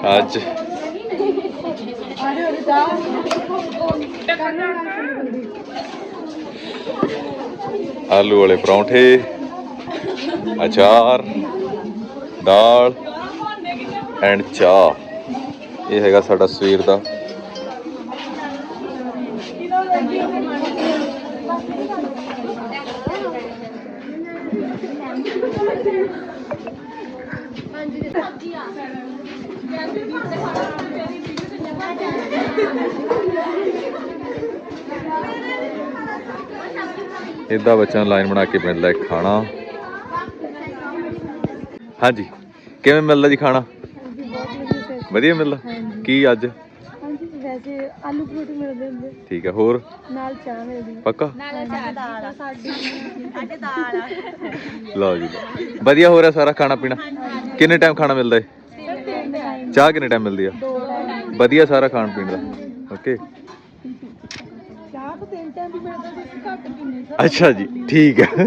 ਅੱਜ। ਆਲੂ ਵਾਲੇ ਪਰੌਂਠੇ ਅਚਾਰ ਦਾਲ ਐਂਡ ਚਾਹ। ਇਹ ਹੈਗਾ ਸਾਡਾ ਸਵੇਰ ਦਾ। ਇਦਾਂ ਬੱਚਿਆਂ ਨੂੰ ਲਾਈਨ ਬਣਾ ਕੇ ਮਿਲਦਾ ਹੈ ਖਾਣਾ। ਹਾਂਜੀ, ਕਿਵੇਂ ਮਿਲਦਾ ਜੀ ਖਾਣਾ? ਵਧੀਆ ਮਿਲਦਾ। ਕੀ ਅੱਜ? ਵੈਸੇ ਆਲੂ ਪਰੋਠੇ ਮਿਲਦੇ ਹੁੰਦੇ ਠੀਕ ਹੈ, ਹੋਰ? ਨਾਲ ਚਾਹ ਮਿਲਦੀ ਪੱਕਾ? ਨਾਲ ਚਾਹ ਦਾਲ ਸਾਡੀ ਅੱਜ ਦਾਲ ਲਓ। ਜੀ ਵਧੀਆ ਹੋ ਰਿਹਾ ਸਾਰਾ ਖਾਣਾ ਪੀਣਾ? ਕਿੰਨੇ ਟਾਈਮ ਖਾਣਾ ਮਿਲਦਾ ਹੈ ਚਾਹ ਕਿੰਨੇ ਟਾਈਮ ਮਿਲਦੀ ਆ? ਵਧੀਆ ਸਾਰਾ ਖਾਣ ਪੀਣ ਦਾ। ਓਕੇ ਚਾਹ ਤਾਂ ਤਿੰਨ ਟਾਈਮ ਵੀ ਮਿਲਦਾ ਤੁਸੀਂ ਘੱਟ ਪੀਂਦੇ ਸਰ ਅੱਛਾ ਜੀ ਠੀਕ ਹੈ